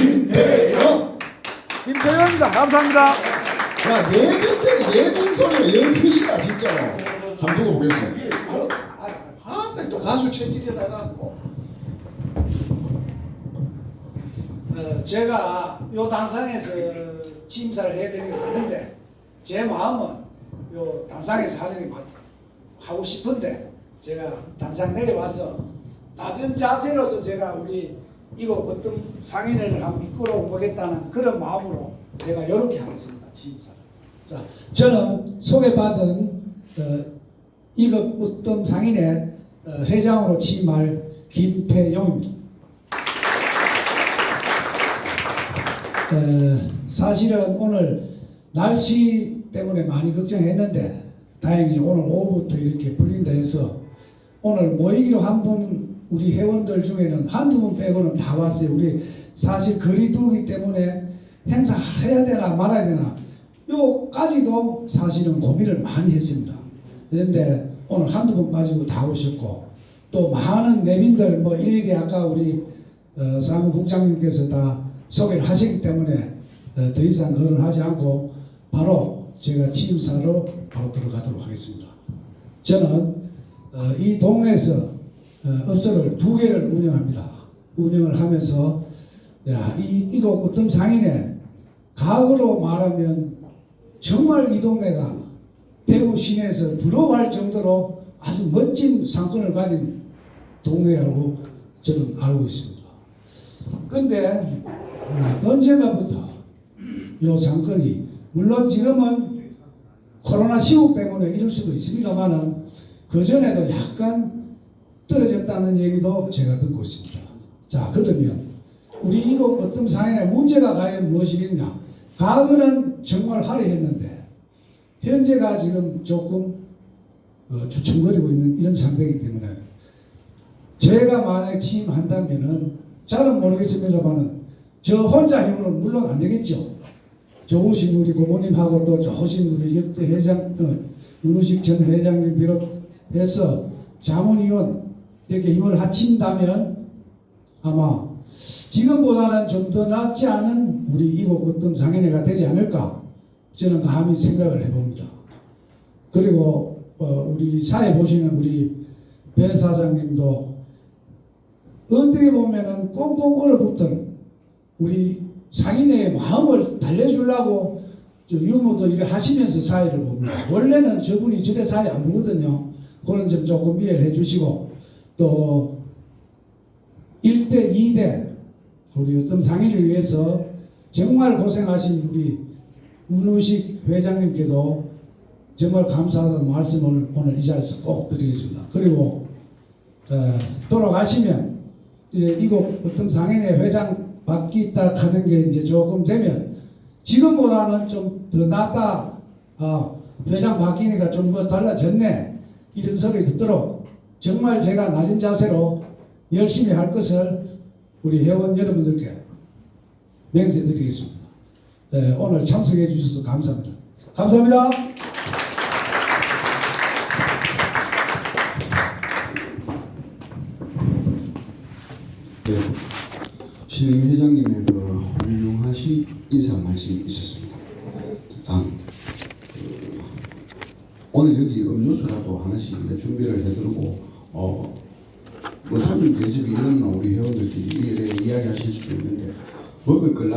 김태형. 김태현입니다. 감사합니다. 야, 네분 때리 네분 소리가 연필이다 진짜로. 한번 두고 보겠습니다. 아, 아, 아, 또 가수 체질이라가 뭐. 어, 제가 요 단상에서 취임사를 해드리긴 하는데 제 마음은 요 단상에서 하는 게 맞, 하고 싶은데 제가 단상 내려와서 낮은 자세로서 제가 우리 이거 어떤 상인회를 한번 이끌어 보겠다는 그런 마음으로 제가 이렇게 하겠습니다 취임사. 자, 저는 소개받은 어, 이급 우뜸 상인회 어, 회장으로 취임할 김태용입니다. 에, 사실은 오늘 날씨 때문에 많이 걱정했는데 다행히 오늘 오후부터 이렇게 풀린다 해서 오늘 모이기로 한분 우리 회원들 중에는 한두 분 빼고는 다 왔어요. 우리 사실 거리 두기 때문에 행사 해야 되나 말아야 되나 요까지도 사실은 고민을 많이 했습니다. 그런데 오늘 한두 분 빠지고 다 오셨고 또 많은 내민들 뭐 일일이 아까 우리 어, 사무국장님께서 다 소개를 하시기 때문에 어, 더 이상 그걸 하지 않고 바로 제가 취임사로 바로 들어가도록 하겠습니다. 저는 어, 이 동네에서 어, 업소를 두 개를 운영합니다. 운영을 하면서 야, 이 이거 어떤 상인에 과거로 말하면 정말 이 동네가 대구 시내에서 부러워할 정도로 아주 멋진 상권을 가진 동네라고 저는 알고 있습니다. 근데 어, 언제가부터 요 상권이 물론 지금은 코로나 시국 때문에 이럴 수도 있습니다만은 그 전에도 약간 떨어졌다는 얘기도 제가 듣고 있습니다. 자 그러면 우리 이거 어떤 상인의 문제가 과연 무엇이겠냐? 과거는 정말 화려했는데 현재가 지금 조금 어, 주춤거리고 있는 이런 상태이기 때문에 제가 만약에 취임한다면은 잘은 모르겠습니다만은 저 혼자 힘으로 물론 안 되겠죠. 좋으신 우리 고모님하고 또 좋으신 우리 역대 회장, 어, 윤우식 전 회장님 비롯해서 자문위원 이렇게 힘을 합친다면 아마 지금보다는 좀 더 낫지 않은 우리 이곳 어떤 상인회가 되지 않을까 저는 감히 생각을 해봅니다. 그리고 어, 우리 사회 보시는 우리 배 사장님도 어떻게 보면은 꽁꽁 얼어붙은 우리 상인의 마음을 달래주려고 저 유머도 이래 하시면서 사회를 봅니다. 원래는 저분이 저래 사회 안 보거든요. 그런 점 조금 이해를 해주시고 또 1대, 2대 우리 어떤 상인을 위해서 정말 고생하신 우리 문우식 회장님께도 정말 감사하다는 말씀을 오늘 이 자리에서 꼭 드리겠습니다. 그리고 어, 돌아가시면 이제 이곳 어떤 상인의 회장 바뀌다 하는 게 이제 조금 되면 지금보다는 좀 더 낫다. 아, 회장 바뀌니까 좀 뭐 달라졌네. 이런 소리 듣도록 정말 제가 낮은 자세로 열심히 할 것을 우리 회원 여러분들께 맹세 드리겠습니다. 네, 오늘 참석해 주셔서 감사합니다. 감사합니다. 네, 신임 회장님의 그 훌륭하신 인사 말씀이 있었습니다. 다음 그, 오늘 여기 음료수라도 하나씩 준비를 해두고 어, 뭐 손님 대접이 이런 우리 회원들끼리 이야기하실 수도 있는데 먹을 걸